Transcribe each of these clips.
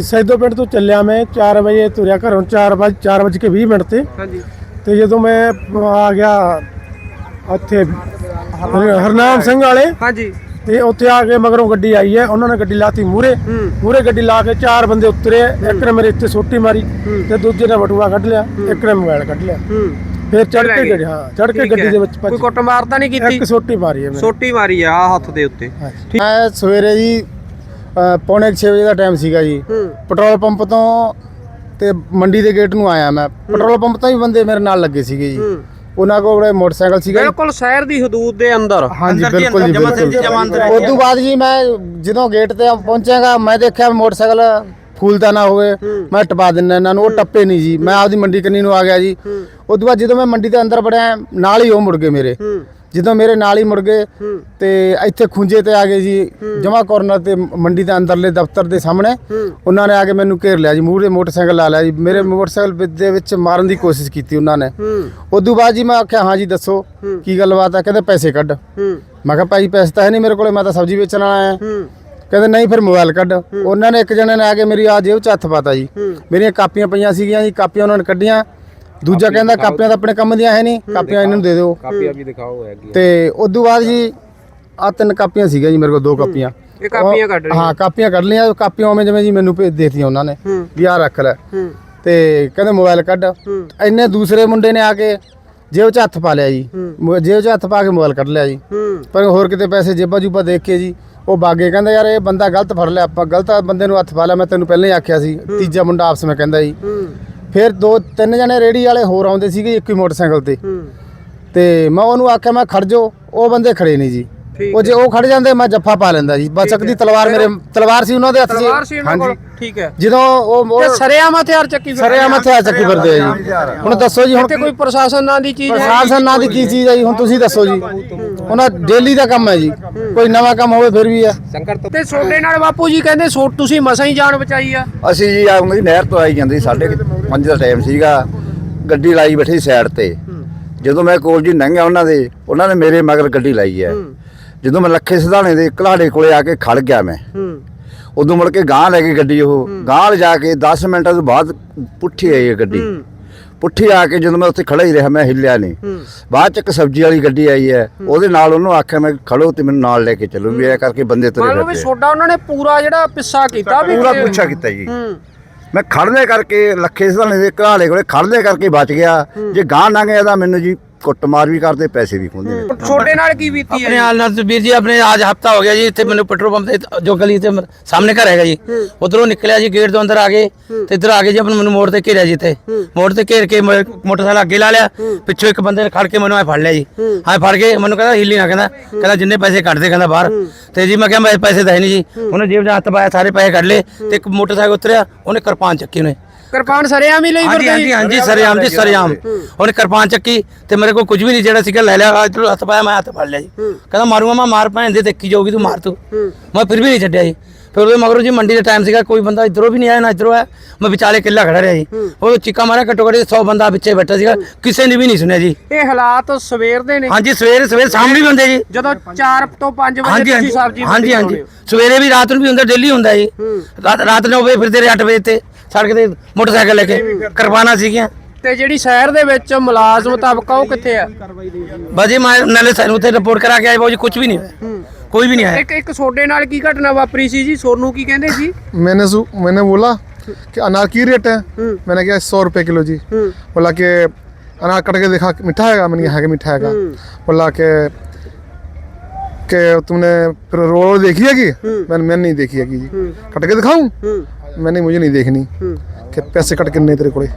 ਸੈਦੋ ਪਿੰਡ ਤੋਂ ਚੱਲਿਆ ਮੈਂ 4 ਵਜੇ ਤੁਰਿਆ ਘਰੋਂ 4 ਵਜੇ 4 ਵਜੇ ਕੇ 20 ਮਿੰਟ ਤੇ। ਹਾਂਜੀ। ਤੇ ਜਦੋਂ ਮੈਂ ਆ ਗਿਆ ਉੱਥੇ ਹਰ- ਹਰਨਾਮ ਸਿੰਘ ਵਾਲੇ। ਹਾਂਜੀ। ਤੇ ਉੱਥੇ ਆ ਕੇ ਮਗਰੋਂ ਗੱਡੀ ਆਈ ਹੈ ਉਹਨਾਂ ਨੇ ਗੱਡੀ ਲਾਤੀ ਮੂਰੇ ਮੂਰੇ ਗੱਡੀ ਲਾ ਕੇ ਚਾਰ ਬੰਦੇ ਉਤਰੇ ਇੱਕ ਨੇ ਮੇਰੇ ਇੱਥੇ ਸੋਟੀ ਮਾਰੀ ਤੇ ਦੂਜੇ ਨੇ ਬਟੂਆ ਕੱਢ ਲਿਆ ਇੱਕ ਨੇ ਮੋਬਾਈਲ ਕੱਢ ਲਿਆ। ਫਿਰ ਚੜ ਕੇ ਗਏ। ਗੱਡੀ ਹਾਂ ਚੜ ਕੇ ਗੱਡੀ। ਦੇ ਵਿੱਚ ਕੋਈ ਕੁੱਟ ਮਾਰ ਤਾਂ ਨਹੀਂ ਕੀਤੀ? ਇੱਕ ਸੋਟੀ ਮਾਰੀ ਹੈ ਮੇਰੇ। ਸੋਟੀ ਮਾਰੀ ਆ ਹੱਥ ਦੇ ਉੱਤੇ। ਮੈਂ ਸਵੇਰੇ ਜੀ ਅ, ਪੌਣੇ 6 ਵਜੇ ਦਾ ਟਾਈਮ ਸੀਗਾ ਜੀ। ਹੂੰ। ਪੈਟਰੋਲ ਪੰਪ ਤੋਂ ਤੇ ਮੰਡੀ ਦੇ ਗੇਟ ਨੂੰ ਆਇਆ ਮੈਂ। ਪੈਟਰੋਲ ਪੰਪ ਤੋਂ ਹੀ ਬੰਦੇ ਮੇਰੇ ਨਾਲ ਲੱਗੇ ਸੀਗੇ ਜੀ। ਹੂੰ। ਉਹਨਾਂ ਕੋਲ ਮੋਟਰਸਾਈਕਲ ਸੀਗਾ। ਬਿਲਕੁਲ ਸ਼ਹਿਰ ਦੀ ਹਦੂਦ ਦੇ ਅੰਦਰ। ਹਾਂਜੀ ਅੰਦਰ ਦੀ ਬਿਲਕੁਲ ਜੀ ਅੰਦਰ, ਜਮਾਂ ਦੀ ਜਮਾਂ ਅੰਦਰ ਬਿਲਕੁਲ ਉਸ ਤੋਂ ਬਾਅਦ ਜੀ ਮੈਂ ਜਦੋਂ ਗੇਟ ਤੇ ਪਹੁੰਚਾਂਗਾ ਮੈਂ ਦੇਖਿਆ ਮੋਟਰਸਾਈਕਲ ਫੂਲਦਾ ਨਾ ਹੋਵੇ। ਮੈਂ ਟਪਾ ਦਿੰਦਾ ਇਹਨਾਂ ਨੂੰ ਉਹ ਟੱਪੇ ਨਹੀਂ ਜੀ। ਮੈਂ ਆਪਦੀ ਮੰਡੀ ਕੰਨੀ ਨੂੰ ਆ ਗਿਆ ਜੀ। ਉਸ ਤੋਂ ਬਾਅਦ ਜਦੋਂ ਮੈਂ ਮੰਡੀ ਦੇ ਅੰਦਰ ਵੜਿਆ ਨਾਲ ਹੀ ਉਹ ਮੁੜ ਗਏ ਮੇਰੇ। ਹੂੰ। ਜਦੋਂ ਮੇਰੇ ਨਾਲ ਹੀ ਮੁੜ ਗਏ ਤੇ ਇੱਥੇ ਖੁੰਝੇ ਤੇ ਆ ਗਏ ਜੀ ਜਮਾ ਕਾਰਨਰ ਤੇ ਮੰਡੀ ਦੇ ਅੰਦਰਲੇ ਦਫ਼ਤਰ ਦੇ ਸਾਹਮਣੇ। ਉਹਨਾਂ ਨੇ ਆ ਕੇ ਮੈਨੂੰ ਘੇਰ ਲਿਆ ਜੀ ਮੂਹਰੇ ਮੋਟਰਸਾਈਕਲ ਲਾ ਲਿਆ ਜੀ। ਮੇਰੇ ਮੋਟਰਸਾਈਕਲ ਦੇ ਵਿੱਚ ਮਾਰਨ ਦੀ ਕੋਸ਼ਿਸ਼ ਕੀਤੀ ਉਹਨਾਂ ਨੇ। ਉਦੋਂ ਬਾਅਦ ਜੀ ਮੈਂ ਆਖਿਆ ਹਾਂ ਜੀ ਦੱਸੋ ਕੀ ਗੱਲਬਾਤ ਹੈ ਕਹਿੰਦੇ ਪੈਸੇ ਕੱਢ। ਮੈਂ ਕਿਹਾ ਭਾਈ ਪੈਸੇ ਤਾਂ ਹੈ ਨਹੀਂ ਮੇਰੇ ਕੋਲੇ ਮੈਂ ਤਾਂ ਸਬਜ਼ੀ ਵੇਚਣ ਆਇਆ ਹੂੰ। ਕਹਿੰਦੇ ਨਹੀਂ ਫਿਰ ਮੋਬਾਈਲ ਕੱਢ। ਉਹਨਾਂ ਨੇ ਇੱਕ ਜਣੇ ਨੇ ਆ ਕੇ ਮੇਰੀ ਆ ਜੇਬ 'ਚ ਹੱਥ ਪਾਤਾ ਜੀ। ਮੇਰੀਆਂ ਕਾਪੀਆਂ ਪਈਆਂ ਸੀਗੀਆਂ ਜੀ ਕਾਪੀਆਂ ਉਹਨਾਂ ਨੇ ਕੱਢੀਆਂ। ਦੂਜਾ ਕਹਿੰਦਾ ਕਾਪੀਆਂ ਤਾਂ ਆਪਣੇ ਕੰਮ ਦੀਆਂ ਹੈ ਨਹੀਂ ਕਾਪੀਆਂ ਇਹਨਾਂ ਨੂੰ ਦੇ ਦਿਓ। ਕਾਪੀਆਂ ਵੀ ਦਿਖਾਓ ਹੈਗੀ ਤੇ ਉਦੋਂ ਬਾਅਦ ਜੀ ਆ ਤਿੰਨ ਕਾਪੀਆਂ ਸੀਗੀਆਂ ਜੀ ਮੇਰੇ ਕੋਲ ਦੋ ਕਾਪੀਆਂ। ਇਹ ਕਾਪੀਆਂ ਕੱਢ ਰਹੀ ਹਾਂ ਕਾਪੀਆਂ ਕੱਢ ਲਈਆਂ ਕਾਪੀਆਂ ਉਵੇਂ ਜਿਵੇਂ ਜੀ ਮੈਨੂੰ ਭੇਜ ਦੇਤੀਆਂ ਉਹਨਾਂ ਨੇ ਵੀ ਆਹ ਰੱਖ ਲੈ। ਤੇ ਕਹਿੰਦੇ ਮੋਬਾਈਲ ਕੱਢ। ਇੰਨੇ ਦੂਸਰੇ ਮੁੰਡੇ ਨੇ ਆ ਕੇ ਜੇਬ 'ਚ ਹੱਥ ਪਾ ਲਿਆ ਜੀ। ਜੇਬ 'ਚ ਹੱਥ ਪਾ ਕੇ ਮੋਬਾਈਲ ਕੱਢ ਲਿਆ ਜੀ। ਪਰ ਹੋਰ ਕਿਤੇ ਪੈਸੇ ਜੇਬਾਂ ਜੂਬਾਂ ਦੇਖ ਕੇ ਜੀ ਉਹ ਬਾਗੇ ਕਹਿੰਦਾ ਯਾਰ ਇਹ ਬੰਦਾ ਗਲਤ ਫੜ ਲਿਆ ਆਪਾਂ ਗਲਤ ਬੰਦੇ ਨੂੰ ਹੱਥ ਪਾ ਲਿਆ ਮੈਂ ਤੈਨੂੰ ਪਹਿਲਾਂ ਹੀ ਆਖਿਆ ਸੀ ਤੀਜਾ ਮੁੰਡਾ ਆਪਸ ਵਿੱਚ ਕਹਿੰਦਾ ਜੀ। ਫਿਰ ਦੋ ਤਿੰਨ ਜਣੇ ਰੇੜੀ ਵਾਲੇ ਹੋਰ ਆਉਂਦੇ ਸੀਗੇ ਇੱਕ ਹੀ ਮੋਟਰਸਾਈਕਲ ਤੇ। ਤੇ ਮੈਂ ਉਹਨੂੰ ਆਖਿਆ ਮੈਂ ਖੜ ਜਾਓ ਉਹ ਬੰਦੇ ਖੜੇ ਨਹੀਂ ਜੀ। ਉਹ ਜੇ ਉਹ ਖੜ ਜਾਂਦੇ ਮੈਂ ਜੱਫਾ ਪਾ ਲੈਂਦਾ ਜੀ। ਬਸ ਸਕਦੀ ਤਲਵਾਰ ਮੇਰੇ ਤਲਵਾਰ ਸੀ ਉਹਨਾਂ ਦੇ ਹੱਥ 'ਚ। ਤਲਵਾਰ ਸੀ ਉਹਨਾਂ ਕੋਲ? ਠੀਕ ਹੈ। ਜਦੋਂ ਉਹ ਤੇ ਸਰੇਆਮ ਹਥਿਆਰ ਚੱਕੀ ਫਿਰਦੇ ਸਰੇ ਮੱਥੇ ਆ ਚੱਕੀ ਫਿਰਦੇ ਆ ਜੀ। ਹੁਣ ਦੱਸੋ ਜੀ ਹੁਣ ਇੱਥੇ ਕੋਈ ਪ੍ਰਸ਼ਾਸਨ ਨਾਂ ਦੀ ਚੀਜ਼ ਹੈ? ਪ੍ਰਸ਼ਾਸਨ ਨਾਂ ਦੀ ਕੀ ਚੀਜ਼ ਹੈ ਜੀ? ਹੁਣ ਤੁਸੀਂ ਦੱਸੋ ਜੀ। ਉਹਨਾਂ ਡੇਲੀ ਦਾ ਕੰਮ ਹੈ ਜੀ। ਕੋਈ ਨਵਾਂ ਕੰਮ ਹੋਵੇ ਫਿਰ ਵੀ ਹੈ। ਤੇ ਛੋਟੇ ਨਾਲ ਬਾਪੂ ਜੀ ਕਹਿੰਦੇ ਸੋ ਤੁਸੀਂ ਮਸਾਂ ਹੀ ਜਾਨ ਬਚਾਈ ਆ। ਅਸੀਂ ਜੀ ਆਉਂਦੇ ਨਹਿਰ ਤੋਂ ਆਈ ਜਾਂਦੀ ਸਾਢੇ ਕੁ ਪੰਜ ਦਾ ਟਾਈਮ ਸੀਗਾ। ਗੱਡੀ ਲਾਈ ਬੈਠੀ ਸਾਈਡ ਤੇ। ਜਦੋਂ ਮੈਂ ਕੋਲ ਜੀ ਲੰਘਿਆ ਉਹਨਾਂ ਦੇ ਉਹਨਾਂ ਨੇ ਮੇਰੇ ਮਗਰ ਗੱਡੀ ਲਾਈ ਹੈ। ਜਦੋਂ ਮੈਂ ਲੱਖੇ ਸਿਧਾਣੇ ਦੇ ਕਲਾੜੇ ਕੋਲੇ ਆ ਕੇ ਖੜ ਗਿਆ ਮੈਂ ਹੂੰ। ਉਦੋਂ ਮੁੜ ਕੇ ਗਾਂ ਲੈ ਕੇ ਗੱਡੀ ਉਹ। ਗਾਂ ਲਿਜਾ ਕੇ 10 ਮਿੰਟਾਂ ਤੋਂ ਬਾਅਦ ਪੁੱਠੀ ਆਈ ਇਹ ਗੱਡੀ। ਪੁੱਠੀ ਆ ਕੇ ਜਦੋਂ ਮੈਂ ਉੱਥੇ ਖੜਾ ਹੀ ਰਿਹਾ ਮੈਂ ਹਿੱਲਿਆ ਨਹੀਂ। ਬਾਅਦ ਚ ਇੱਕ ਸਬਜ਼ੀ ਵਾਲੀ ਗੱਡੀ ਆਈ ਹੈ। ਉਹਦੇ ਨਾਲ ਉਹਨੂੰ ਆਖਿਆ ਮੈਂ ਖੜੋ ਤੇ ਮੈਨੂੰ ਨਾਲ ਲੈ ਕੇ ਚੱਲੋ। ਵੀ ਇਹ ਕਰਕੇ ਬੰਦੇ ਤੁਰੇ ਮੰਨ ਲਓ ਵੀ ਫਿਰਦੇ ਆ। ਛੋਡਾ ਉਹਨਾਂ ਨੇ ਪੂਰਾ ਜਿਹੜਾ ਪਿੱਸਾ ਕੀਤਾ ਵੀ ਪੂਰਾ ਪੁੱਛਾ ਕੀਤਾ ਜੀ। ਮੈਂ ਖੜਨੇ ਕਰਕੇ ਲੱਖੇ ਸਿਧਾਣੇ ਦੇ ਘਾਲੇ ਕੋਲੇ ਖੜਨੇ ਕਰਕੇ ਬਚ ਗਿਆ। ਜੇ ਗਾਂ ਗਿਆ ਤਾਂ ਮੈਨੂੰ ਜੀ ਕੁੱਟਮਾਰ ਵੀ ਕਰਦੇ ਪੈਸੇ ਵੀ ਖੁੰਦੇ ਨੇ। ਛੋਟੇ ਨਾਲ ਕੀ ਬੀਤੀ ਆਪਣੇ ਹੈ ਹਾਲ ਨਾਲ ਵੀਰ ਜੀ ਆਪਣੇ ਅੱਜ ਹਫਤਾ ਹੋ ਗਿਆ ਜੀ ਇੱਥੇ ਮੈਨੂੰ ਪੈਟਰੋਲ ਪੰਪ ਤੇ ਜੋ ਗਲੀ ਤੇ ਸਾਹਮਣੇ ਘਰ ਹੈਗਾ ਜੀ। ਉਧਰੋਂ ਨਿਕਲਿਆ ਜੀ ਗੇਟ ਤੋਂ ਅੰਦਰ ਆ ਗਏ ਤੇ ਇੱਧਰ ਆ ਕੇ ਜੀ ਆਪਣਾ ਮੈਨੂੰ ਮੋੜ ਤੇ ਘੇਰਿਆ ਜੀ ਇੱਥੇ। ਮੋੜ ਤੇ ਘੇਰ ਕੇ ਮੋ- ਮੋਟਰਸਾਈਕਲ ਅੱਗੇ ਲਾ ਲਿਆ ਪਿੱਛੋਂ ਇੱਕ ਬੰਦੇ ਨੇ ਖੜ ਕੇ ਮੈਨੂੰ ਐ ਫੜ ਲਿਆ ਜੀ। ਐ ਫੜ ਕੇ ਮੈਨੂੰ ਕਹਿੰਦਾ ਹਿੱਲੀ ਨਾ ਕਹਿੰਦਾ। ਕਹਿੰਦਾ ਜਿੰਨੇ ਪੈਸੇ ਕੱਢ ਦੇ ਕਹਿੰਦਾ ਬਾਹਰ। ਤੇ ਜੀ ਮੈਂ ਕਿਹਾ ਮੇਰੇ ਪੈਸੇ ਤਾਂ ਹੈ ਨਹੀਂ ਜੀ। ਉਹਨੇ ਜੇਬ 'ਚ ਹੱਥ ਪਾਇਆ ਸਾਰੇ ਪੈਸੇ ਕੱਢ ਲਏ ਤੇ ਇੱਕ ਮੋਟਰਸਾਈਕਲ ਉਤਰਿਆ ਉਹਨੇ ਕਿਰਪਾਨ ਚੱਕੀ ਉਹਨੇ। ਕਿਰਪਾਨ ਸਰੇਆਮ ਹੀ ਲਈ ਹਾਂਜੀ ਫਿਰਦੇ ਹਾਂਜੀ ਹਾਂਜੀ ਸਰਿਆਮ ਜੀ ਸਰਿਆਮ। ਉਹਨੇ ਕਿਰਪਾਨ ਚੱਕੀ ਤੇ ਮੇਰੇ ਕੋਲ ਕੁਝ ਵੀ ਨਹੀਂ ਜਿਹੜਾ ਸੀਗਾ ਲੈ ਲਿਆ ਇੱਧਰੋਂ ਹੱਥ ਪਾਇਆ ਮੈਂ ਹੱਥ ਫੜ ਲਿਆ ਜੀ। ਕਹਿੰਦਾ ਮਾਰੂਗਾ ਮੈਂ ਮਾਰ ਭੈਣ ਦੇ ਦੇਖੀ ਜਾਊਗੀ ਤੂੰ ਮਾਰ ਤੂੰ। ਮੈਂ ਫਿਰ ਵੀ ਨਹੀਂ ਛੱਡਿਆ ਜੀ। ਫਿਰ ਉਹਦੇ ਮਗਰੋਂ ਜੀ ਮੰਡੀ ਦਾ ਟਾਈਮ ਸੀਗਾ ਕੋਈ ਬੰਦਾ ਇੱਧਰੋਂ ਵੀ ਨਹੀਂ ਆਇਆ ਨਾ ਇੱਧਰੋਂ ਆਇਆ। ਮੈਂ ਵਿਚਾਲੇ ਕਿੱਲਾ ਖੜਾ ਰਿਹਾ ਜੀ। ਉਹ ਚੀਕਾ ਮਾਰਿਆ ਘੱਟੋ ਘੱਟ 100 ਬੰਦਾ ਵਿੱਚੇ ਬੈਠਾ ਸੀਗਾ। ਕਿਸੇ ਨੇ ਵੀ ਨਹੀਂ ਸੁਣਿਆ ਜੀ। ਇਹ ਹਾਲਾਤ ਸਵੇਰ ਦੇ ਨੇ। ਹਾਂਜੀ ਸਵੇਰੇ ਸਵੇਰੇ ਸਾਹਮਣੇ ਵੀ ਹੁੰਦੇ ਜੀ। ਜਦੋਂ 4 ਤੋਂ 5 ਵਜੇ ਤੁਸੀਂ ਸਬਜ਼ੀ ਹਾਂਜੀ ਹਾਂਜੀ। ਸਵੇਰੇ ਵੀ ਰਾਤ ਨੂੰ ਵੀ ਹੁੰਦਾ ਡੇਲੀ ਹੁੰਦਾ ਜੀ। ਰਾਤ ਰਾਤ ਨੂੰ ਹੋਵੇ ਫਿਰਦੇ ਰਹੇ 8 ਵਜੇ ਤੇ। ਸੜਕ ਤੇ ਮੋਟਰਸਾਈਕਲ ਲੈ ਕੇ। ਕਿਰਪਾਨਾਂ ਸੀਗੀਆਂ। ਤੇ ਜਿਹੜੀ ਸ਼ਹਿਰ ਦੇ ਵਿੱਚ ਮੁਲਾਜ਼ਮ ਤਬਕਾ ਉਹ ਕਿੱਥੇ ਆ ਬਾਜੀ ਮੈਂ ਨਾਲੇ ਸਾਨੂੰ ਉੱਥੇ ਰਿਪੋਰਟ ਕਰਾ ਕੇ ਆਏ ਬਾਊ ਜੀ ਕੁਝ ਵੀ ਨਹੀਂ ਹੋਇਆ ਕੋਈ ਵੀ ਨਹੀਂ ਆਇਆ ਇੱਕ ਇੱਕ ਛੋਡੇ ਨਾਲ ਕੀ ਘਟਨਾ ਵਾਪਰੀ ਸੀ ਜੀ ਸੋਨੂੰ ਕੀ ਕਹਿੰਦੇ ਸੀ मैंने सु- मैंने बोला कि अनार की रेट है मैंने कहा सौ रुपए किलो जी बोला कि अनार कट के देखा मीठा हैगा मैंने कहा है कि मीठा हैगा बोला कि कि तुमने फिर रोड देखी है कि मैंने मैंने नहीं देखी है कि जी कट के दिखाऊं मैंने मुझे नहीं देखनी कि पैसे कट किन्ने तेरे कोले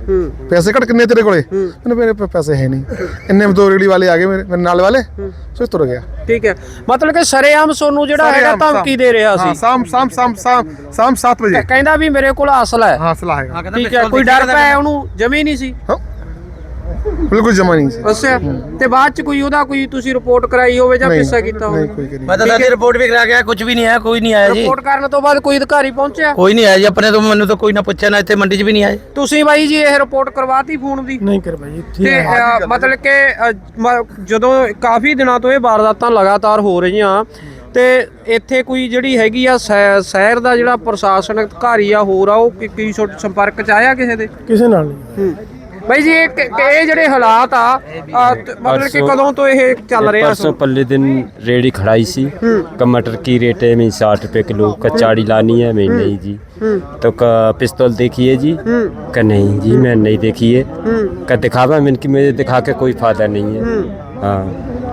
पैसे कट किन्ने तेरे कोले मैंने मेरे पे पैसे है नहीं इन्ने में दो रेडी वाले आ गए मेरे मेरे नाल वाले सो तुर गया ਠੀਕ ਹੈ ਮਤਲਬ ਕਿ ਸਰੇਆਮ ਸੋਨੂੰ ਜਿਹੜਾ ਹੈਗਾ ਸਰੇਆਮ, ਧਮਕੀ ਦੇ ਰਿਹਾ हाँ ਸੀ शाम शाम शाम शाम शाम सात बजे ਕਹਿੰਦਾ ਵੀ ਮੇਰੇ ਕੋਲ ਅਸਲ ਹੈ हाँ सलाह है ਠੀਕ ਹੈ ਕੋਈ ਡਰ ਪਿਆ ਉਹਨੂੰ ਜਮੀ ਨਹੀਂ ਸੀ ਬਿਲਕੁਲ ਜਮਾ ਨਹੀਂ ਸੀ। ਅੱਛਾ ਤੇ ਬਾਅਦ ਚ ਕੋਈ ਉਹਦਾ ਕੋਈ ਤੁਸੀਂ ਰਿਪੋਰਟ ਕਰਾਈ ਹੋਵੇ ਜਾਂ ਨਹੀਂ, ਕੀਤਾ ਹੋਵੇ? ਮੈਂ ਤਾਂ ਸਾਡੀ ਰਿਪੋਰਟ ਵੀ ਕਰਾ ਗਿਆ ਕੁਝ ਵੀ ਨਹੀਂ ਆਇਆ ਕੋਈ ਨਹੀਂ ਆਇਆ ਜੀ। ਰਿਪੋਰਟ ਕਰਨ ਤੋਂ ਬਾਅਦ ਕੋਈ ਅਧਿਕਾਰੀ ਪਹੁੰਚਿਆ? ਕੋਈ ਨਹੀਂ ਆਇਆ ਜੀ ਆਪਣੇ ਤੋਂ ਮੈਨੂੰ ਤਾਂ ਕੋਈ ਨਾ ਪੁੱਛਿਆ ਨਾ ਇੱਥੇ ਮੰਡੀ 'ਚ ਵੀ ਨਹੀਂ ਆਇਆ ਤੁਸੀਂ ਬਾਈ ਜੀ ਇਹ ਰਿਪੋਰਟ ਕਰਵਾਤੀ ਫੋਨ ਦੀ? ਨਹੀਂ ਕਰ ਤੇ ਮਤਲਬ ਕਿ ਅ, ਜਦੋਂ ਕਾਫੀ ਦਿਨਾਂ ਤੋਂ ਇਹ ਵਾਰਦਾਤਾਂ ਲਗਾਤਾਰ ਹੋ ਰਹੀਆਂ ਤੇ ਇੱਥੇ ਕੋਈ ਜਿਹੜੀ ਹੈਗੀ ਆ ਸ਼ਹਿਰ ਦਾ ਜਿਹੜਾ ਪ੍ਰਸ਼ਾਸਨਿਕ ਅਧਿਕਾਰੀ ਆ ਹੋਰ ਆ ਉਹ ਕੀ- ਕੀ ਸੰਪਰਕ ਚ ਆਇਆ ਕਿਸੇ ਦੇ? ਕਿਸੇ ਨਾਲ ਨਹੀਂ। ਬਾਈ ਜੀ ਇਹ ਕ- ਕ- ਇਹ ਜਿਹੜੇ ਹਾਲਾਤ ਆ ਆ, ਤੇ ਮਤਲਬ ਕਿ ਕਦੋਂ ਤੋਂ ਇਹ ਚੱਲ ਰਿਹਾ परसों पल्ले दिन रेडी खड़ाई सी टमाटर की रेट है मैं साठ रुपए किलो कचाड़ी लानी है मैं नहीं जी तो का पिस्तौल देखिए जी का नहीं जी मैं नहीं देखी है का दिखावा मैंने कि मुझे दिखा के कोई फायदा नहीं है हाँ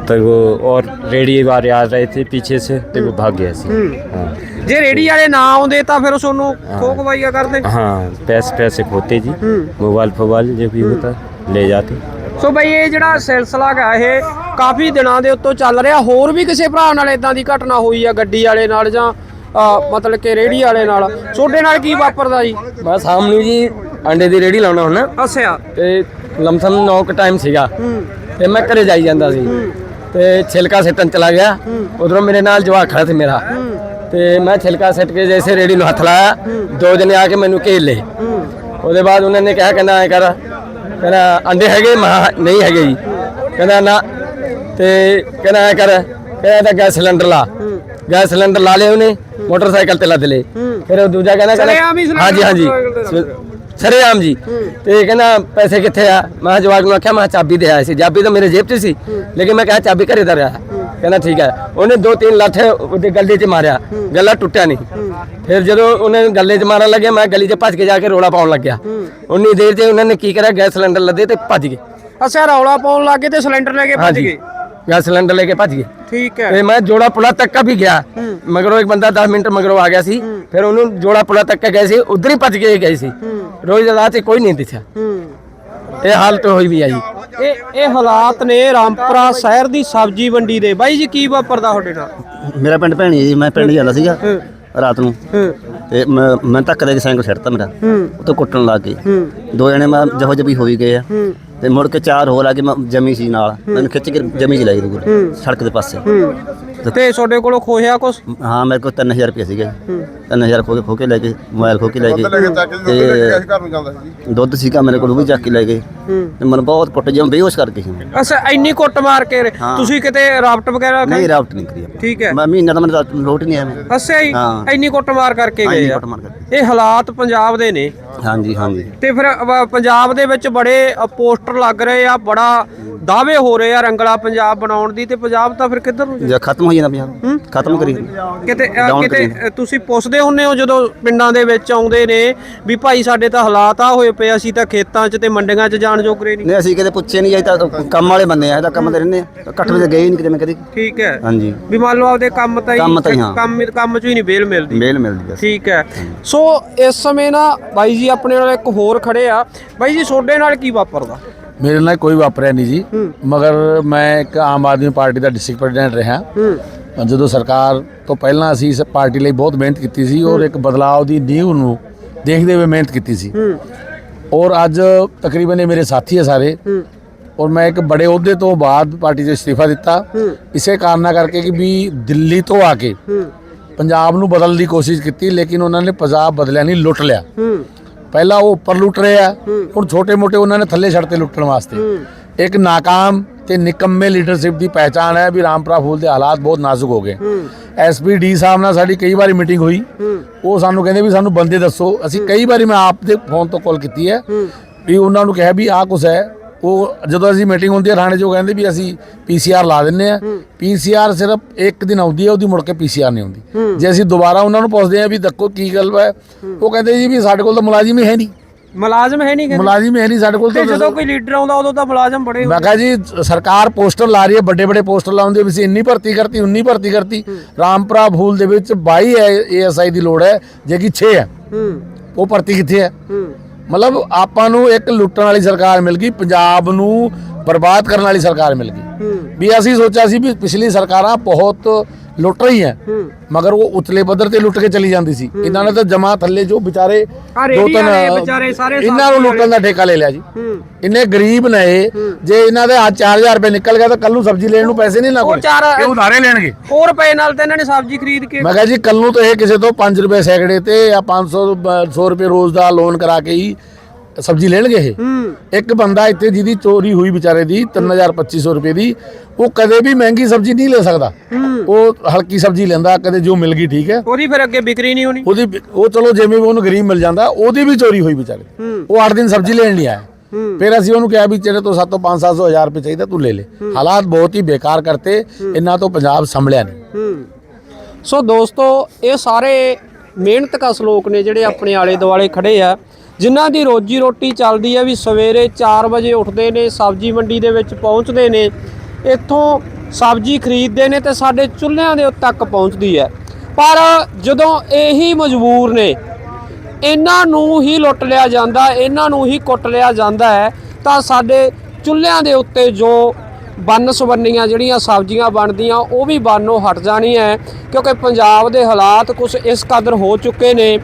तो वो और रेडी वाले आ रहे थे पीछे से तो वो भाग गया सी हाँ ਜੇ ਰੇੜੀ ਵਾਲੇ ਨਾ ਆਉਂਦੇ ਤਾਂ ਫਿਰ ਤੁਹਾਨੂੰ ਖੋਖਵਾਈਆ ਕਰਦੇ हाँ पैसे पैसे खोते जी मोबाइल फोबाइल जो भी होता ले जाते ਸੋ ਬਈ ਇਹ ਜਿਹੜਾ ਸਿਲਸਿਲਾ ਹੈ ਇਹ ਕਾਫੀ ਦਿਨਾਂ ਦੇ ਉੱਤੋਂ ਚੱਲ ਰਿਹਾ ਹੋਰ ਵੀ ਕਿਸੇ ਭਰਾ ਨਾਲ ਇਦਾਂ ਦੀ ਘਟਨਾ ਹੋਈ ਆ ਗੱਡੀ ਵਾਲੇ ਨਾਲ ਜਾਂ ਅ, ਮਤਲਬ ਕਿ ਰੇੜੀ ਵਾਲੇ ਨਾਲ ਤੁਹਾਡੇ ਨਾਲ ਕੀ ਵਾਪਰਦਾ ਜੀ ਮੈਂ ਸਾਹਮਣੇ ਜੀ ਅੰਡੇ ਦੀ ਰੇੜੀ ਲਾਉਣਾ ਹੁੰਦਾ ਅੱਛਾ ਤੇ ਲਮਸਮ 9 ਕ ਟਾਈਮ ਸੀਗਾ ਤੇ ਮੈਂ ਘਰੇ ਜਾਈ ਜਾਂਦਾ ਸੀ ਤੇ ਛਿਲਕਾ ਸਿੱਟਣ ਚਲਾ ਗਿਆ ਉਧਰੋਂ ਮੇਰੇ ਨਾਲ ਜਵਾਕ ਖੜਾ ਸੀ ਮੇਰਾ ਤੇ ਮੈਂ ਛਿਲਕਾ ਸਿੱਟ ਕੇ ਜੈਸੇ ਰੇੜੀ ਨੂੰ ਹੱਥ ਲਾਇਆ ਦੋ ਜਣੇ ਆ ਕੇ ਮੈਨੂੰ ਘੇਰ ਲਏ। ਉਹਦੇ ਬਾਅਦ ਉਹਨਾਂ ਨੇ ਕਿਹਾ ਕਹਿੰਦਾ ਐ ਕਰ ਕਹਿੰਦਾ ਅੰਡੇ ਹੈਗੇ? ਮੈਂ ਨਹੀਂ ਹੈਗੇ ਜੀ। ਕਹਿੰਦਾ ਨਾ ਤੇ ਕਹਿੰਦਾ ਐ ਕਰ ਕਹਿੰਦਾ ਤਾਂ ਗੈਸ ਸਿਲੰਡਰ ਲਾ। ਗੈਸ ਸਿਲੰਡਰ ਲਾ ਲਿਆ ਉਹਨੇ ਮੋਟਰਸਾਈਕਲ ਤੇ ਲੱਦ ਲਏ। ਫਿਰ ਉਹ ਦੂਜਾ ਕਹਿੰਦਾ ਸਿਲੰਡਰ ਹਾਂਜੀ ਹਾਂਜੀ। ਤੇ ਸਰੇਆਮ ਜੀ। ਤੇ ਕਹਿੰਦਾ ਪੈਸੇ ਕਿੱਥੇ ਆ? ਮੈਂ ਜਵਾਕ ਨੂੰ ਆਖਿਆ ਮੈਂ ਚਾਬੀ ਦੇ ਆਇਆ ਸੀ। ਚਾਬੀ ਤਾਂ ਮੇਰੇ ਜੇਬ 'ਚ ਸੀ। ਲੇਕਿਨ ਮੈਂ ਕਿਹਾ ਚਾਬੀ ਘਰੇ ਦਾ ਰਿਹਾ। ਕਹਿੰਦਾ ਠੀਕ ਹੈ। ਉਹਨੇ ਦੋ ਤਿੰਨ ਲਾਠੇ ਉਹਦੇ ਗੱਲੇ 'ਚ ਮਾਰਿਆ। ਗੱਲਾ ਟੁੱਟਿਆ ਨਹੀਂ। ਫਿਰ ਜਦੋਂ ਉਹਨੇ ਗੱਲੇ 'ਚ ਮਾਰਨ ਲੱਗਿਆ ਮੈਂ ਗਲੀ 'ਚ ਭੱਜ ਕੇ ਜਾ ਕੇ ਰੋਲਾ ਪਾਉਣ ਲੱਗਿਆ। ਉਨੀ ਦੇਰ 'ਚ ਉਹਨਾਂ ਨੇ ਕੀ ਕਰਿਆ? ਗੈਸ ਸਿਲੰਡਰ ਲੱਦੇ ਤੇ ਭੱਜ ਗਏ। ਅੱਛਾ ਰੌਲਾ ਪਾਉਣ ਲੱਗੇ ਤੇ ਸਿਲੰਡਰ ਲੈ ਕੇ ਭੱਜ ਗਏ? ਗੈਸ ਸਿਲੰਡਰ ਲੈ ਕੇ ਭੱਜ ਗਏ। ਠੀਕ ਹੈ। ਤੇ ਮੈਂ ਜੋੜਾ ਪੁਲਾ ਤੱਕ ਵੀ ਗਿਆ। ਮਗਰੋਂ ਇੱਕ ਬੰਦਾ 10 ਮਿੰਟ ਮਗਰੋਂ ਆ ਗਿਆ ਸੀ। ਫਿਰ ਉਹਨੂੰ ਜੋੜਾ ਪੁਲਾ ਤੱਕ ਗਏ ਸੀ। ਉਧਰ ਹੀ ਭੱਜ ਕੇ ਗਏ ਸੀ। ਰੋਜ਼ ਰਾਤ ਕੋਈ ਨਹੀਂ ਦਿਖਿਆ ਇਹ ਹਾਲਤ ਹੋਈ ਵੀ ਆ ਜੀ। ਇਹ ਇਹ ਹਾਲਾਤ ਨੇ ਰਾਮਪੁਰਾ ਸ਼ਹਿਰ ਦੀ ਸਬਜ਼ੀ ਮੰਡੀ ਦੇ। ਬਾਈ ਜੀ ਕੀ ਵਾਪਰਦਾ ਤੁਹਾਡੇ ਨਾਲ? ਮੇਰਾ ਪਿੰਡ ਭੈਣੀ ਜੀ ਮੈਂ ਪਿੰਡ ਜਾਂਦਾ ਸੀਗਾ ਰਾਤ ਨੂੰ। ਤੇ ਮੈਂ ਮੈਂ ਧੱਕ ਦੇ ਕੇ ਸਾਈਕਲ ਛੱਡਤਾ ਮੇਰਾ। ਉਤੋਂ ਕੁੱਟਣ ਲੱਗ ਗਏ ਦੋ ਜਣੇ ਮੈਂ ਜਿਹੋ ਜਿਹੀ ਹੋ ਵੀ ਗਏ ਆ। ਤੇ ਮੁੜ ਕੇ ਚਾਰ ਹੋਰ ਆ ਕੇ ਮੈਂ ਜਮੀ ਸੀ ਨਾਲ। ਮੈਨੂੰ ਖਿੱਚ ਕੇ ਜਮੀ ਚਲਾਈ ਦੂਰ। ਸੜਕ ਦੇ ਪਾਸੇ। ਤੇ ਤੁਹਾਡੇ ਕੋਲੋਂ ਖੋਹਿਆ ਕੁਛ? ਹਾਂ ਮੇਰੇ ਕੋਲ 3000 ਰੁਪਏ ਸੀਗੇ। 3000 ਖੋ ਕੇ ਖੋ ਕੇ ਲੈ ਗਏ ਮੋਬਾਈਲ ਖੋ ਕੇ ਲੈ ਗਏ ਤੇ ਦੁੱਧ ਸੀਗਾ ਮੇਰੇ ਕੋਲ ਉਹ ਵੀ ਚੱਕ ਕੇ ਲੈ ਗਏ। ਤੇ ਮੈਨੂੰ ਬਹੁਤ ਕੁੱਟ ਜਿਹਾ ਬੇਹੋਸ਼ ਕਰਕੇ ਸੀ। ਅੱਛਾ ਇੰਨੀ ਕੁੱਟ ਮਾਰ ਕੇ ਤੁਸੀਂ ਕਿਤੇ ਰਾਬਟ ਵਗੈਰਾ? ਨਹੀਂ ਰਾਵਟ ਨਹੀਂ ਕਰੀ। ਠੀਕ ਹੈ। ਮੈਂ ਮਹੀਨਾ ਤਾਂ ਮੈਨੂੰ ਲੋਟ ਨਹੀਂ ਆਇਆ ਅੱਛਾ ਜੀ। ਇੰਨੀ ਕੁੱਟ ਮਾਰ ਕਰਕੇ ਗਏ। ਇਹ ਹਾਲਾਤ ਪੰਜਾਬ ਦੇ ਨੇ। ਹਾਂਜੀ ਹਾਂਜੀ। ਤੇ ਫਿਰ ਪੰਜਾਬ ਦੇ ਵਿੱਚ ਬੜੇ ਪੋਸਟਰ ਲੱਗ ਰਹੇ ਆ ਬੜਾ ਦਾਅਵੇ ਹੋ ਰਹੇ ਆ ਰੰਗਲਾ ਪੰਜਾਬ ਬਣਾਉਣ ਦੀ ਤੇ ਪੰਜਾਬ ਤਾਂ ਫਿਰ ਕਿੱਧਰ ਨੂੰ ਜੇ ਖਤਮ ਹੋ ਜਾਂਦਾ ਪੰਜਾਬ ਖਤਮ ਕਰੀ। ਕਿਤੇ ਕਿਤੇ ਤੁਸੀਂ ਪੁੱਛਦੇ ਹੁੰਨੇ ਹੋ ਜਦੋਂ ਪਿੰਡਾਂ ਦੇ ਵਿੱਚ ਆਉਂਦੇ ਨੇ ਵੀ ਭਾਈ ਸਾਡੇ ਤਾਂ ਹਾਲਾਤ ਆ ਹੋਏ ਪਏ ਅਸੀਂ ਤਾਂ ਖੇਤਾਂ 'ਚ ਤੇ ਮੰਡੀਆਂ 'ਚ ਜਾਣ ਜੋਗਰੇ ਨਹੀਂ। ਨਹੀਂ ਅਸੀਂ ਕਦੇ ਪੁੱਛੇ ਨਹੀਂ ਜਾਈ ਤਾਂ ਕੰਮ ਵਾਲੇ ਬੰਦੇ ਆ ਇਹ ਤਾਂ ਕੰਮ ਤੇ ਰਹਿੰਦੇ ਆ। ਇਕੱਠ ਵਿੱਚ ਗਏ ਹੀ ਨਹੀਂ ਕਿਤੇ ਮੈਂ ਕਦੇ। ਠੀਕ ਹੈ। ਹਾਂਜੀ। ਵੀ ਮੰਨ ਲਓ ਆਪਦੇ ਕੰਮ ਤਾਂ ਹੀ ਕੰਮ ਤਾਂ ਹੀ, ਹਾਂ। ਕੰਮ ਕੰਮ 'ਚ ਹੀ ਨਹੀਂ ਵੇਲ ਮਿਲਦੀ। ਮੇਲ ਮਿਲਦੀ ਬਸ। ਠੀਕ ਹੈ। ਸੋ ਇਸ ਸਮੇਂ ਨਾ ਬਾਈ ਜੀ ਆਪਣੇ ਨਾਲ ਇੱਕ ਹੋਰ ਖੜੇ ਆ। ਬਾਈ ਜੀ ਤੁਹਾਡੇ ਨਾਲ ਕੀ ਵਾਪਰਦਾ? ਮੇਰੇ ਨਾਲ ਕੋਈ ਵਾਪਰਿਆ ਨਹੀਂ ਜੀ। ਮਗਰ ਮੈਂ ਇੱਕ ਆਮ ਆਦਮੀ ਪਾਰਟੀ ਦਾ ਡਿਸਟ੍ਰਿਕਟ ਪ੍ਰੈਜ਼ੀਡੈਂਟ ਰਿਹਾ। ਜਦੋਂ ਸਰਕਾਰ ਤੋਂ ਪਹਿਲਾਂ ਅਸੀਂ ਇਸ ਪਾਰਟੀ ਲਈ ਬਹੁਤ ਮਿਹਨਤ ਕੀਤੀ ਸੀ ਔਰ ਇੱਕ ਬਦਲਾਅ ਦੀ ਨੀਂਹ ਨੂੰ ਦੇਖਦੇ ਹੋਏ ਮਿਹਨਤ ਕੀਤੀ ਸੀ। ਔਰ ਅੱਜ ਤਕਰੀਬਨ ਇਹ ਮੇਰੇ ਸਾਥੀ ਹੈ ਸਾਰੇ। ਔਰ ਮੈਂ ਇੱਕ ਬੜੇ ਅਹੁਦੇ ਤੋਂ ਬਾਅਦ ਪਾਰਟੀ ਤੋਂ ਇਸਤੀਫਾ ਦਿੱਤਾ। ਇਸੇ ਕਾਰਨਾ ਕਰਕੇ ਕਿ ਵੀ ਦਿੱਲੀ ਤੋਂ ਆ ਕੇ ਪੰਜਾਬ ਨੂੰ ਬਦਲਣ ਦੀ ਕੋਸ਼ਿਸ਼ ਕੀਤੀ ਲੇਕਿਨ ਉਹਨਾਂ ਨੇ ਪੰਜਾਬ ਬਦਲਿਆ ਨਹੀਂ ਲੁੱਟ ਲਿਆ। ਪਹਿਲਾਂ ਉਹ ਉੱਪਰ ਲੁੱਟ ਰਹੇ ਆ। ਹੁਣ ਛੋਟੇ-ਮੋਟੇ ਉਹਨਾਂ ਨੇ ਥੱਲੇ ਛੱਡਤੇ ਲੁੱਟਣ ਵਾਸਤੇ। ਇੱਕ ਨਾਕਾਮ ਤੇ ਨਿਕੰਮੇ ਲੀਡਰਸ਼ਿਪ ਦੀ ਪਹਿਚਾਣ ਹੈ ਵੀ ਰਾਮਪੁਰਾ ਫੂਲ ਦੇ ਹਾਲਾਤ ਬਹੁਤ ਨਾਜ਼ੁਕ ਹੋ ਗਏ। ਐਸਪੀਡੀ ਸਾਹਿਬ ਨਾਲ ਸਾਡੀ ਕਈ ਵਾਰੀ ਮੀਟਿੰਗ ਹੋਈ। ਉਹ ਸਾਨੂੰ ਕਹਿੰਦੇ ਵੀ ਸਾਨੂੰ ਬੰਦੇ ਦੱਸੋ। ਅਸੀਂ ਕਈ ਵਾਰੀ ਮੈਂ ਆਪ ਦੇ ਫੋਨ ਤੋਂ ਕਾਲ ਕੀਤੀ ਹੈ। ਵੀ ਉਹਨਾਂ ਨੂੰ ਕਿਹਾ ਵੀ ਆਹ ਕੁਛ ਹੈ। ਉਹ ਜਦੋਂ ਅਸੀਂ ਮੀਟਿੰਗ ਹੁੰਦੀ ਹੈ ਥਾਣੇ 'ਚ ਉਹ ਕਹਿੰਦੇ ਵੀ ਅਸੀਂ ਪੀਸੀਆਰ ਲਾ ਦਿੰਨੇ ਆ ਪੀਸੀਆਰ ਸਿਰਫ ਇੱਕ ਦਿਨ ਆਉਂਦੀ ਹੈ ਉਹਦੀ ਮੁੜ ਕੇ ਪੀਸੀਆਰ ਨਹੀਂ ਆਉਂਦੀ ਜੇ ਅਸੀਂ ਦੁਬਾਰਾ ਉਹਨਾਂ ਨੂੰ ਪੁੱਛਦੇ ਆ ਵੀ ਦੇਖੋ ਕੀ ਗੱਲ ਹੈ। ਉਹ ਕਹਿੰਦੇ ਜੀ ਵੀ ਸਾਡੇ ਕੋਲ ਤਾਂ ਮੁਲਾਜ਼ਮ ਹੀ ਹੈ ਨਹੀਂ। ਮੁਲਾਜ਼ਮ ਹੈ ਨਹੀਂ ਕਹਿੰਦੇ। ਮੁਲਾਜ਼ਮ ਹੀ ਨਹੀਂ ਸਾਡੇ ਕੋਲ ਤੇ ਜਦੋਂ ਕੋਈ ਲੀਡਰ ਆਉਂਦਾ ਉਦੋਂ ਤਾਂ ਮੁਲਾਜ਼ਮ ਬੜੇ ਮੈਂ ਕਹਾ ਜੀ ਸਰਕਾਰ ਪੋਸਟਰ ਲਾ ਰਹੀ ਹੈ ਵੱਡੇ ਵੱਡੇ ਪੋਸਟਰ ਲਾਉਂਦੀ ਹੈ ਵੀ ਅਸੀਂ ਇੰਨੀ ਭਰਤੀ ਕਰਤੀ ਉਨੀ ਭਰਤੀ ਕਰਤੀ। ਰਾਮਪੁਰਾ ਫੂਲ ਦੇ ਵਿੱਚ 22 ਏਐਸਆਈ ਦੀ ਲੋੜ ਹੈ ਜੇ ਕਿ 6 ਹੈ। ਹੂੰ। ਉਹ ਭਰਤੀ ਕਿੱਥੇ ਹੈ? ਹੂੰ। ਮਤਲਬ ਆਪਾਂ ਨੂੰ ਇੱਕ ਲੁੱਟਣ ਵਾਲੀ ਸਰਕਾਰ ਮਿਲ ਗਈ ਪੰਜਾਬ ਨੂੰ ਬਰਬਾਦ ਕਰਨ ਵਾਲੀ ਸਰਕਾਰ ਮਿਲ ਗਈ। ਵੀ ਅਸੀਂ ਸੋਚਿਆ ਸੀ ਵੀ ਪਿਛਲੀ ਸਰਕਾਰਾਂ ਬਹੁਤ ਲੁੱਟ ਰਹੀਆਂ। ਮਗਰ ਉਹ ਉਤਲੇ ਪੱਧਰ ਤੇ ਲੁੱਟ ਕੇ ਚਲੀ ਜਾਂਦੀ ਸੀ। ਇਹਨਾਂ ਨੇ ਤਾਂ ਜਮਾ ਥੱਲੇ ਜੋ ਵਿਚਾਰੇ ਵਿਚਾਰੇ ਸਾਰੇ ਇਹਨਾਂ ਨੂੰ ਲੁੱਟਣ ਦਾ ਠੇਕਾ ਲੈ ਲਿਆ ਜੀ। ਹੂੰ। ਇੰਨੇ ਗਰੀਬ ਨੇ ਜੇ ਇਹਨਾਂ ਦੇ ਅੱਜ 4000 ਰੁਪਏ ਨਿਕਲ ਗਿਆ ਤਾਂ ਕੱਲ ਨੂੰ ਸਬਜ਼ੀ ਲੈਣ ਨੂੰ ਪੈਸੇ ਨਹੀਂ ਲੱਗਣੇ ਚਾਰ ਇਹ ਉਧਾਰੇ ਲੈਣਗੇ। ਹੋਰ ਰੁਪਏ ਨਾਲ ਤਾਂ ਇਹਨਾਂ ਨੇ ਸਬਜ਼ੀ ਖਰੀਦ ਕੇ ਮੈਂ ਕਿਹਾ ਜੀ ਕੱਲ ਨੂੰ ਤਾਂ ਇਹ ਕਿਸੇ ਤੋਂ 5 ਰੁਪਏ ਸੈਕੜੇ ਤੇ ਜਾਂ 500 100 ਰੁਪਏ ਰੋਜ਼ ਦਾ ਲੋਨ ਕਰਾ ਕੇ ਹੀ ਸਬਜ਼ੀ ਲੈਣਗੇ ਇਹ। ਇੱਕ ਬੰਦਾ ਇੱਥੇ ਜਿਹਦੀ ਚੋਰੀ ਹੋਈ ਵਿਚਾਰੇ ਦੀ 3250 ਰੁਪਏ ਦੀ ਉਹ ਕਦੇ ਵੀ ਮਹਿੰਗੀ ਸਬਜ਼ੀ ਨਹੀਂ ਲੈ ਸਕਦਾ। ਉਹ ਹਲਕੀ ਸਬਜ਼ੀ ਲੈਂਦਾ ਕਦੇ ਜੋ ਮਿਲ ਗਈ ਠੀਕ ਹੈ। ਉਹਦੀ ਫਿਰ ਅੱਗੇ ਵਿਕਰੀ ਨਹੀਂ ਹੋਣੀ। ਉਹਦੀ ਉਹ ਚਲੋ ਜਿਵੇਂ ਉਹਨੂੰ ਗਰੀਬ ਮਿਲ ਜਾਂਦਾ ਉਹਦੀ ਵੀ ਚੋਰੀ ਹੋਈ ਵਿਚਾਰੇ। ਉਹ 8 ਦਿਨ ਸਬਜ਼ੀ ਲੈਣ ਨਹੀਂ ਆਇਆ। ਫਿਰ ਅਸੀਂ ਉਹਨੂੰ ਕਿਹਾ ਵੀ ਤੇਰੇ ਤੋਂ ਸਾਤੋਂ 5-700 ਹਜ਼ਾਰ ਰੁਪਏ ਚਾਹੀਦਾ ਤੂੰ ਲੈ ਲੈ। ਹਾਲਾਤ ਬਹੁਤ ਹੀ ਬੇਕਾਰ ਕਰਤੇ ਇਹਨਾਂ ਤੋਂ ਪੰਜਾਬ ਸੰਭਲਿਆ ਨਹੀਂ। ਸੋ ਦੋਸਤੋ ਇਹ ਸਾਰੇ ਮਿਹਨਤ ਕਸ ਲੋਕ ਨੇ ਜਿਹੜੇ ਆਪਣੇ ਆਲੇ ਦੁਆਲੇ ਖੜੇ ਆ। ਜਿਨ੍ਹਾਂ ਦੀ ਰੋਜੀ ਰੋਟੀ ਚੱਲਦੀ ਹੈ ਵੀ ਸਵੇਰੇ 4 ਵਜੇ ਉੱਠਦੇ ਨੇ, ਸਬਜ਼ੀ ਮੰਡੀ ਦੇ ਵਿੱਚ ਪਹੁੰਚਦੇ ਨੇ, ਇੱਥੋਂ ਸਬਜ਼ੀ ਖਰੀਦਦੇ ਨੇ ਤੇ ਸਾਡੇ ਚੁੱਲ੍ਹਿਆਂ ਦੇ ਤੱਕ ਪਹੁੰਚਦੀ ਹੈ। ਪਰ ਜਦੋਂ ਇਹੀ ਮਜਬੂਰ ਨੇ, ਇਹਨਾਂ ਨੂੰ ਹੀ ਲੁੱਟ ਲਿਆ ਜਾਂਦਾ, ਇਹਨਾਂ ਨੂੰ ਹੀ ਕੁੱਟ ਲਿਆ ਜਾਂਦਾ ਹੈ, ਤਾਂ ਸਾਡੇ ਚੁੱਲ੍ਹਿਆਂ ਦੇ ਉੱਤੇ ਜੋ ਬੰਨ ਸਵੰਨੀਆਂ ਜਿਹੜੀਆਂ ਸਬਜ਼ੀਆਂ ਬਣਦੀਆਂ, ਉਹ ਵੀ ਬੰਨੋਂ ਹਟ ਜਾਣੀਆਂ ਹੈ, ਕਿਉਂਕਿ ਪੰਜਾਬ ਦੇ ਹਾਲਾਤ ਕੁਝ ਇਸ ਕਦਰ ਹੋ ਚੁੱਕੇ ਨੇ।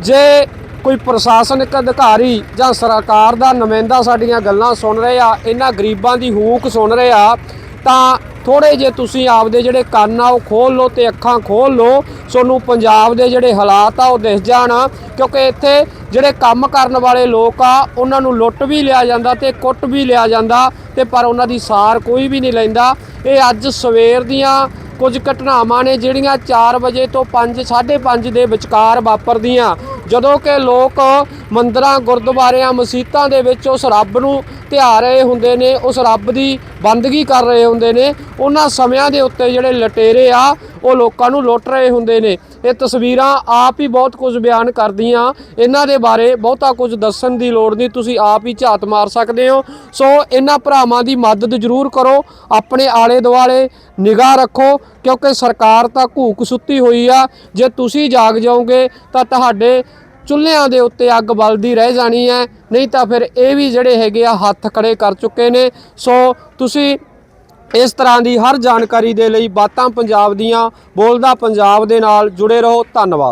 ਜੇ ਕੋਈ ਪ੍ਰਸ਼ਾਸਨਿਕ ਅਧਿਕਾਰੀ ਜਾਂ ਸਰਕਾਰ ਦਾ ਨੁਮਾਇੰਦਾ ਸਾਡੀਆਂ ਗੱਲਾਂ ਸੁਣ ਰਹੇ ਆ, ਇਹਨਾਂ ਗਰੀਬਾਂ ਦੀ ਹੂਕ ਸੁਣ ਰਹੇ ਆ, ਤਾਂ ਥੋੜੇ ਜੇ ਤੁਸੀਂ ਆਪਦੇ ਜਿਹੜੇ ਕੰਨ ਆ, ਉਹ ਖੋਲ ਲਓ ਤੇ ਅੱਖਾਂ ਖੋਲ ਲਓ, ਤੁਹਾਨੂੰ ਪੰਜਾਬ ਦੇ ਜਿਹੜੇ ਹਾਲਾਤ ਆ, ਉਹ ਦਿਸ ਜਾਣ, ਕਿਉਂਕਿ ਇੱਥੇ ਜਿਹੜੇ ਕੰਮ ਕਰਨ ਵਾਲੇ ਲੋਕ ਆ, ਉਹਨਾਂ ਨੂੰ ਲੁੱਟ ਵੀ ਲਿਆ ਜਾਂਦਾ ਤੇ ਕੁੱਟ ਵੀ ਲਿਆ ਜਾਂਦਾ ਤੇ ਪਰ ਉਹਨਾਂ ਦੀ ਸਾਰ ਕੋਈ ਵੀ ਨਹੀਂ ਲੈਂਦਾ। ਇਹ ਅੱਜ ਸਵੇਰ ਦੀਆਂ ਕੁਝ ਘਟਨਾਵਾਂ ਨੇ ਜਿਹੜੀਆਂ 4 ਵਜੇ ਤੋਂ 5 5:30 ਦੇ ਵਿਚਕਾਰ ਵਾਪਰਦੀਆਂ। ਜਦੋਂ ਕਿ ਲੋਕ ਮੰਦਰਾਂ, ਗੁਰਦੁਆਰਿਆਂ ਮਸੀਤਾਂ ਦੇ ਵਿੱਚ ਉਸ ਰੱਬ ਨੂੰ ਧਿਆ ਰਹੇ ਹੁੰਦੇ ਨੇ, ਉਸ ਰੱਬ ਦੀ ਬੰਦਗੀ ਕਰ ਰਹੇ ਹੁੰਦੇ ਨੇ। ਉਹਨਾਂ ਸਮਿਆਂ ਦੇ ਉੱਤੇ ਜਿਹੜੇ ਲਟੇਰੇ ਆ ਉਹ ਲੋਕਾਂ ਨੂੰ ਲੁੱਟ ਰਹੇ ਹੁੰਦੇ ਨੇ। ਇਹ ਤਸਵੀਰਾਂ ਆਪ ਹੀ ਬਹੁਤ ਕੁਝ ਬਿਆਨ ਕਰਦੀਆਂ। ਇਹਨਾਂ ਦੇ ਬਾਰੇ ਬਹੁਤਾ ਕੁਝ ਦੱਸਣ ਦੀ ਲੋੜ ਨਹੀਂ। ਤੁਸੀਂ ਆਪ ਹੀ ਝਾਤ ਮਾਰ ਸਕਦੇ ਹੋ। ਸੋ ਇਹਨਾਂ ਭਰਾਵਾਂ ਦੀ ਮਦਦ ਜ਼ਰੂਰ ਕਰੋ। ਆਪਣੇ ਆਲੇ ਦੁਆਲੇ ਨਿਗਾਹ ਰੱਖੋ। ਕਿਉਂਕਿ ਸਰਕਾਰ ਤਾਂ ਘੂਕ ਸੁੱਤੀ ਹੋਈ ਆ। ਜੇ ਤੁਸੀਂ ਜਾਗ ਜਾਓਗੇ ਤਾਂ ਤੁਹਾਡੇ ਚੁੱਲ੍ਹਿਆਂ ਦੇ ਉੱਤੇ ਅੱਗ ਬਲਦੀ ਰਹਿ ਜਾਣੀ ਹੈ। ਨਹੀਂ ਤਾਂ ਫਿਰ ਇਹ ਵੀ ਜਿਹੜੇ ਹੈਗੇ ਆ ਹੱਥ ਖੜੇ ਕਰ ਚੁੱਕੇ ਨੇ। ਸੋ ਤੁਸੀਂ ਇਸ ਤਰ੍ਹਾਂ ਦੀ ਹਰ ਜਾਣਕਾਰੀ ਦੇ ਲਈ ਬਾਤਾਂ ਪੰਜਾਬ ਦੀਆਂ, ਬੋਲਦਾ ਪੰਜਾਬ ਦੇ ਨਾਲ ਜੁੜੇ ਰਹੋ, ਧੰਨਵਾਦ।